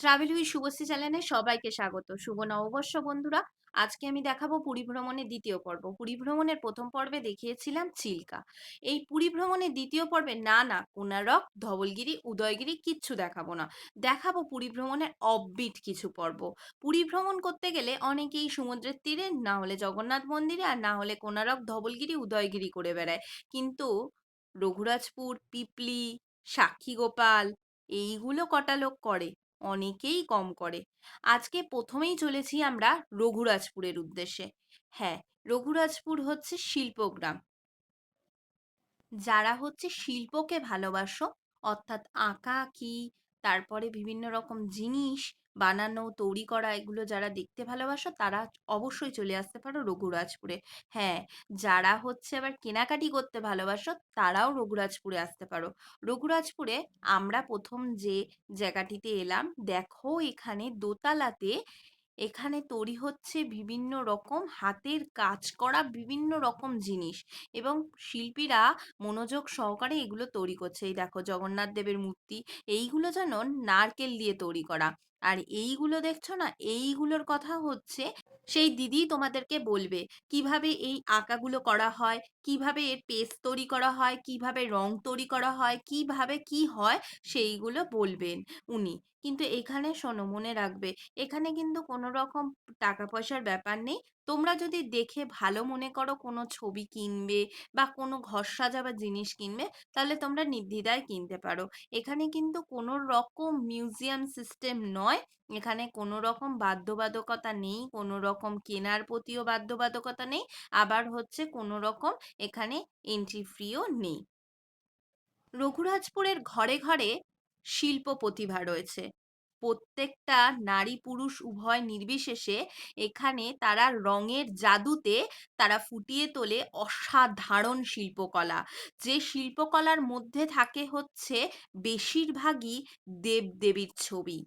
Travel with Subhashree চ্যানেলে সবাইকে স্বাগত। শুভ নববর্ষ বন্ধুরা। আজকে আমি দেখাবো পুরী ভ্রমণের দ্বিতীয় পর্ব। পুরী ভ্রমণের প্রথম পর্বে দেখিয়েছিলাম চিল্কা। এই পুরী ভ্রমণের দ্বিতীয় পর্বে না না কোনারক ধবলগিরি, উদয়গিরি কিচ্ছু দেখাবো না। দেখাবো পুরী ভ্রমণের অববিট কিছু পর্ব। পুরী ভ্রমণ করতে গেলে অনেকেই সমুদ্রের তীরে, না হলে জগন্নাথ মন্দিরে আর না হলে কোনারক ধবলগিরি, উদয়গিরি করে বেড়ায়। কিন্তু রঘুরাজপুর, পিপলি সাক্ষীগোপাল এইগুলো কটা লোক করে? অনেকেই কম করে। আজকে প্রথমেই চলেছি আমরা রঘুরাজপুরের উদ্দেশ্যে। হ্যাঁ রঘুরাজপুর হচ্ছে শিল্পগ্রাম যারা হচ্ছে শিল্পকে ভালোবাসো, অর্থাৎ আঁকা, আঁকি, তারপরে বিভিন্ন রকম জিনিস বানানো, তৈরি করা, এগুলো যারা দেখতে ভালোবাসো, তারা অবশ্যই চলে আসতে পারো রঘুরাজপুরে। হ্যাঁ যারা হচ্ছে আবার কেনাকাটি করতে ভালোবাসো, তারাও রঘুরাজপুরে আসতে পারো। রঘুরাজপুরে আমরা প্রথম যে জায়গাটিতে এলাম, দেখো এখানে দোতলাতে, এখানে তৈরি হচ্ছে বিভিন্ন রকম হাতের কাজ করা বিভিন্ন রকম জিনিস এবং শিল্পীরা মনোযোগ সহকারে এগুলো তৈরি করছে। এই দেখো জগন্নাথ দেবের মূর্তি, এইগুলো যেন নারকেল দিয়ে তৈরি করা। আর এইগুলো দেখছ না? এইগুলোর কথা হচ্ছে, সেই দিদি তোমাদেরকে বলবে, কীভাবে এই আঁকাগুলো করা হয়? কীভাবে এর পেস্ট তৈরি করা হয়? কীভাবে রং তৈরি করা হয়? কীভাবে কি হয়? সেইগুলো বলবেন উনি। কিন্তু এখানে শোনো, মনে রাখবে, এখানে কিন্তু কোনো রকম টাকা পয়সার ব্যাপার নেই। তোমরা যদি দেখে ভালো মনে করো কোনো ছবি কিনবে বা কোনো ঘর সাজাবার জিনিস কিনবে, তাহলে তোমরা নির্দ্বিধায় কিনতে পারো। এখানে কিন্তু কোনো রকম মিউজিয়াম সিস্টেম নয়। এখানে কোনো রকম বাধ্যবাধকতা নেই, কোনো রকম কেনার প্রতিও বাধ্যবাধকতা নেই। আবার হচ্ছে কোনো রকম এখানে এন্ট্রি ফ্রিও নেই। রঘুরাজপুরের ঘরে ঘরে শিল্প প্রতিভা রয়েছে। প্রত্যেকটা নারী পুরুষ উভয় নির্বিশেষে এখানে তারা রঙের জাদুতে তারা ফুটিয়ে তোলে অসাধারণ শিল্পকলা। যে শিল্পকলার মধ্যে থাকে হচ্ছে বেশিরভাগই দেবদেবীর ছবি।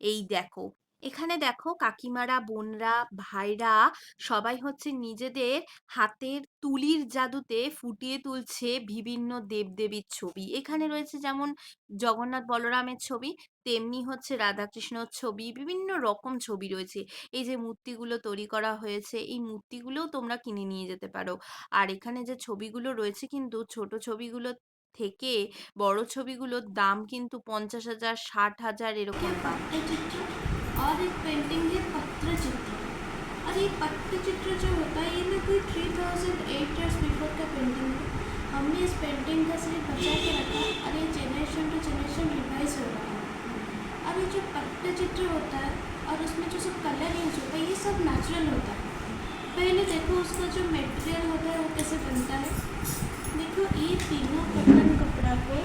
এই দেখো এখানে দেখো কাকিমারা, বোনরা, ভাইরা সবাই হচ্ছে নিজেদের হাতের তুলির জাদুতে ফুটিয়ে তুলছে বিভিন্ন দেবদেবীর ছবি। এখানে রয়েছে যেমন জগন্নাথ বলরামের ছবি, তেমনি হচ্ছে রাধাকৃষ্ণর ছবি, বিভিন্ন রকম ছবি রয়েছে। এই যে মূর্তিগুলো তৈরি করা হয়েছে, এই মূর্তিগুলোও তোমরা কিনে নিয়ে যেতে পারো। আর এখানে যে ছবিগুলো রয়েছে কিন্তু ছোট ছবিগুলো থেকে বড় ছবিগুলোর দাম কিন্তু পঞ্চাশ হাজার, ষাট হাজার এরকম দাম। और एक पेंटिंग है पत्र चित्र और ये पत्र चित्र जो होता है, ये ना कोई three thousand eight years before का पेंटिंग है। हमने इस पेंटिंग का सिर्फ़ बचा के रखा। और ये जनरेशन टू जनरेशन रिवाइज हो रहा है। और ये जो पत्र चित्र होता है और उसमें जो सब कलर यूज़ होता है, ये सब नेचुरल होता है। पहले देखो, उसका जो मटेरियल होता है, वो कैसे बनता है। देखो, ये तीनों कॉटन कपड़ा को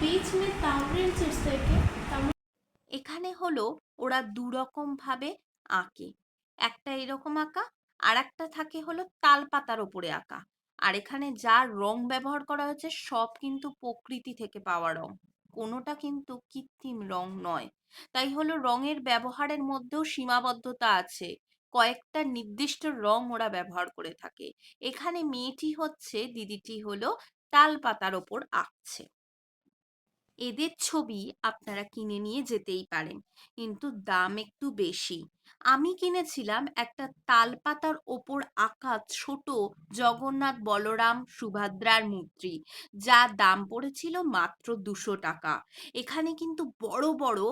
बीच में चिप्स देके ताम এখানে হলো ওরা দুরকম ভাবে আঁকে। একটা এরকম আঁকা আর একটা থাকে হলো তাল পাতার ওপরে আঁকা। আর এখানে যা রং ব্যবহার করা হয়েছে সব কিন্তু প্রকৃতি থেকে পাওয়া রং। কোনোটা কিন্তু কৃত্রিম রং নয়। তাই হলো রঙের ব্যবহারের মধ্যেও সীমাবদ্ধতা আছে। কয়েকটা নির্দিষ্ট রং ওরা ব্যবহার করে থাকে। এখানে মেয়েটি হচ্ছে, দিদিটি হলো তাল পাতার ওপর আঁকছে। এদের ছবি আপনারা কিনে নিয়ে যেতেই পারেন কিন্তু দাম একটু বেশি আমি কিনেছিলাম একটা তালপাতার ওপর আঁকা ছোট জগন্নাথ বলরাম সুভদ্রার মূর্তি যা দাম পড়েছিল মাত্র দুশো টাকা এখানে কিন্তু বড় বড়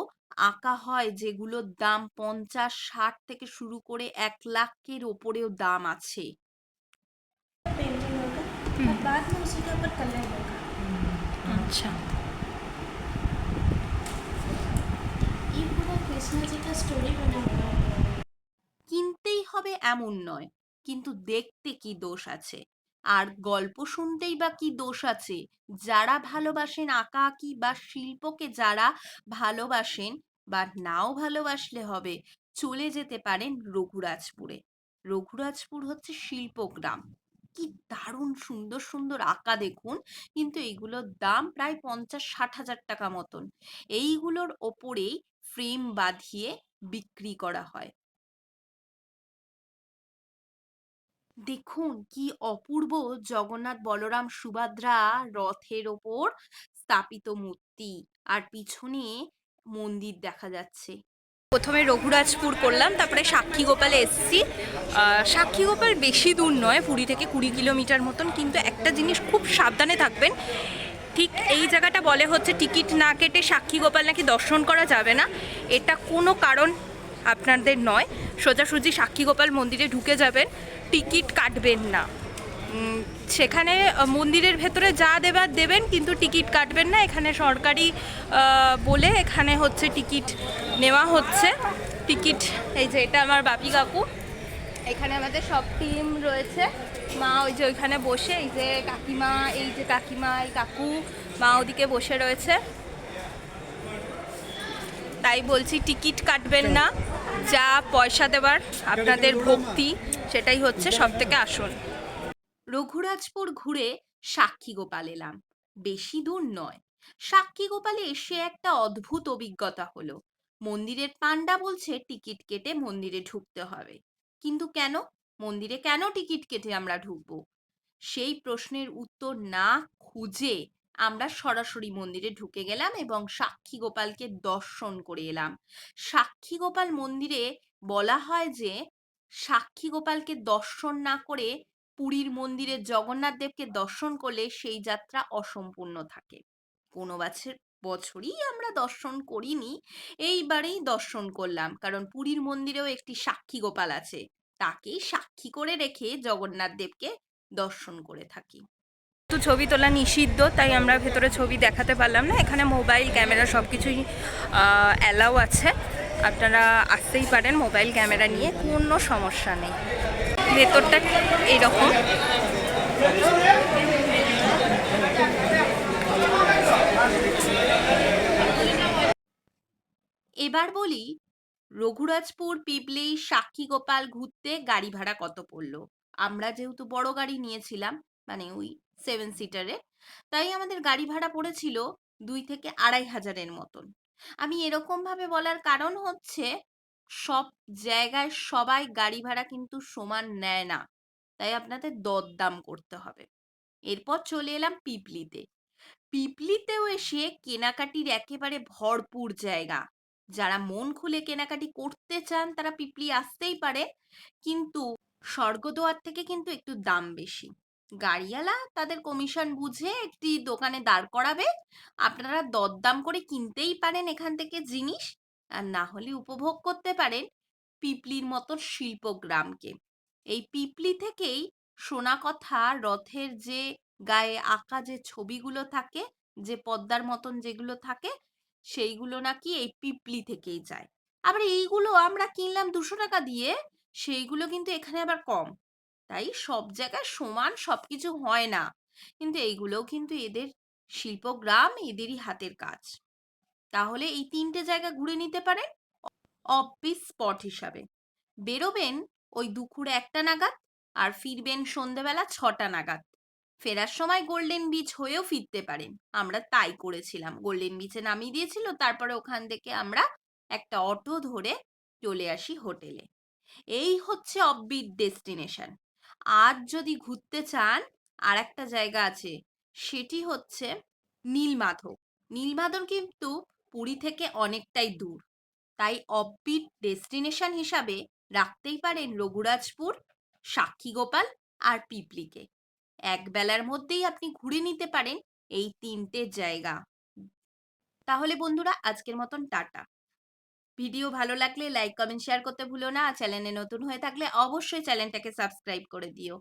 আঁকা হয় যেগুলোর দাম পঞ্চাশ ষাট থেকে শুরু করে এক লাখের ওপরেও দাম আছে पेंटिंग होगा और बाद में उसी के ऊपर कलर होगा अच्छा স্টোরি কিনতেই হবে এমন নয়, কিন্তু দেখতে কি দোষ আছে? আর গল্প শুনতেই বা কি দোষ আছে? যারা ভালোবাসেন আঁকাআঁকি বা শিল্পকে যারা ভালোবাসেন বা নাও ভালোবাসলে হবে, চলে যেতে পারেন রঘুরাজপুরে। রঘুরাজপুর হচ্ছে শিল্পগ্রাম। কি দারুণ সুন্দর সুন্দর আঁকা দেখুন, কিন্তু এগুলোর দাম প্রায় পঞ্চাশ ষাট হাজার টাকা মতন। এইগুলোর ওপরেই ফ্রেম বাঁধিয়ে বিক্রি করা হয়। দেখুন কি অপূর্ব জগন্নাথ বলরাম সুভদ্রা রথের ওপর স্থাপিত মূর্তি আর পিছনে মন্দির দেখা যাচ্ছে। প্রথমে রঘুরাজপুর করলাম, তারপরে সাক্ষী গোপালে এসছি। সাক্ষী গোপাল বেশি দূর নয়, পুরী থেকে কুড়ি কিলোমিটার মতন, কিন্তু একটা জিনিস খুব সাবধানে থাকবেন ঠিক এই জায়গাটা বলে হচ্ছে টিকিট না কেটে সাক্ষী গোপাল নাকি দর্শন করা যাবে না। এটা কোনো কারণ আপনাদের নয়। সোজাসুজি সাক্ষী গোপাল মন্দিরে ঢুকে যাবেন, টিকিট কাটবেন না। সেখানে মন্দিরের ভেতরে যা দেবার দেবেন, কিন্তু টিকিট কাটবেন না। এখানে সরকারি বলে এখানে হচ্ছে টিকিট নেওয়া হচ্ছে। টিকিট, এই যে এটা আমার বাপি কাকু। এখানে আমাদের সব টিম রয়েছে। মা ওই যে ওইখানে বসে, এই যে কাকিমা, এই যে কাকিমা, এই কাকু, মা ওদিকে বসে রয়েছে। তাই বলছি টিকিট কাটবেন না, যা পয়সা দেবার, আপনাদের ভক্তি, সেটাই হচ্ছে সব থেকে আসল। রঘুরাজপুর ঘুরে সাক্ষী গোপাল এলাম। বেশি দূর নয়। সাক্ষী গোপালে এসে একটা অদ্ভুত অভিজ্ঞতা হলো। মন্দিরের পান্ডা বলছে টিকিট কেটে মন্দিরে ঢুকতে হবে। কিন্তু কেন? মন্দিরে কেন টিকিট কেটে আমরা ঢুকবো? সেই প্রশ্নের উত্তর না খুঁজে আমরা সরাসরি মন্দিরে ঢুকে গেলাম এবং সাক্ষী গোপালকে দর্শন করে এলাম। সাক্ষী গোপাল মন্দিরে বলা হয় যে, সাক্ষী গোপালকে দর্শন না করে পুরীর মন্দিরে জগন্নাথ দেবকে দর্শন করলে সেই যাত্রা অসম্পূর্ণ থাকে। কোনো বছর, বছরই আমরা দর্শন করিনি, এইবারেই দর্শন করলাম। কারণ পুরীর মন্দিরেও একটি সাক্ষী গোপাল আছে। তাকেই সাক্ষী করে রেখে জগন্নাথ দেবকে দর্শন করে থাকি। তো ছবি তোলা নিষিদ্ধ তাই আমরা ভেতরে ছবি দেখাতে পারলাম না। এখানে মোবাইল ক্যামেরা সব কিছুই অ্যালাউ আছে। আপনারা আসতেই পারেন মোবাইল ক্যামেরা নিয়ে কোনো সমস্যা নেই। ভেতরটা এইরকম এবার বলি রঘুরাজপুর, পিপলি, সাক্ষী গোপাল ঘুরতে গাড়ি ভাড়া কত পড়ল? আমরা যেহেতু বড় গাড়ি নিয়েছিলাম মানে ওই সেভেন সিটারে তাই আমাদের গাড়ি ভাড়া পড়েছিল দুই থেকে আড়াই হাজারের মতন। আমি এরকম ভাবে বলার কারণ হচ্ছে, সব জায়গায় সবাই গাড়ি ভাড়া কিন্তু সমান নেয় না, তাই আপনাদের দরদাম করতে হবে। এরপর চলে এলাম পিপলিতে। পিপলিতেও এসে কেনাকাটির একেবারে ভরপুর জায়গা যারা মন খুলে কেনাকাটি করতে চান, তারা পিপলি আসতেই পারে। কিন্তু স্বর্গদোয়ার থেকে কিন্তু একটু দাম বেশি। গাড়িওয়ালা তাদের কমিশন বুঝে একটি দোকানে দাঁড় করাবে। আপনারা দরদাম করে কিনতেই পারেন এখান থেকে জিনিস। আর না হলে উপভোগ করতে পারেন পিপলির মতো শিল্পগ্রামকে এই পিপলি থেকেই শোনা কথা, রথের যে গায়ে আঁকা যে ছবিগুলো থাকে, যে পদ্মার মতন যেগুলো থাকে সেইগুলো নাকি এই পিপলি থেকেই যায়। আবার এইগুলো আমরা কিনলাম দুশো টাকা দিয়ে, সেইগুলো কিন্তু এখানে আবার কম। তাই সব জায়গায় সমান সবকিছু হয় না। কিন্তু এইগুলোও কিন্তু এদের শিল্পগ্রাম, এদেরই হাতের কাজ। তাহলে এই তিনটে জায়গা ঘুরে নিতে পারেন, অফিস স্পট হিসাবে। বেরোবেন ওই দুপুরে একটা নাগাদ আর ফিরবেন সন্ধেবেলা ছটা নাগাদ। ফেরার সময় গোল্ডেন বিচ হয়েও ফিরতে পারেন। আমরা তাই করেছিলাম। গোল্ডেন বিচে নামিয়ে দিয়েছিল, তারপরে ওখান থেকে আমরা একটা অটো ধরে চলে আসি হোটেলে এই হচ্ছে অফবিট ডেস্টিনেশন আজ যদি ঘুরতে চান আর একটা জায়গা আছে, সেটি হচ্ছে নীলমাধব। নীলমাধব কিন্তু পুরী থেকে অনেকটাই দূর। তাই অববিট ডেস্টিনেশন হিসাবে রাখতেই পারেন রঘুরাজপুর সাক্ষীগোপাল আর পিপলিকে। এক বেলার মধ্যেই আপনি ঘুরে নিতে পারেন এই তিনটে জায়গা। তাহলে বন্ধুরা, আজকের মতন টাটা। ভিডিও ভালো লাগলে লাইক, কমেন্ট, শেয়ার করতে ভুলো না। চ্যানেলে নতুন হয়ে থাকলে অবশ্যই চ্যানেলটাকে সাবস্ক্রাইব করে দিও।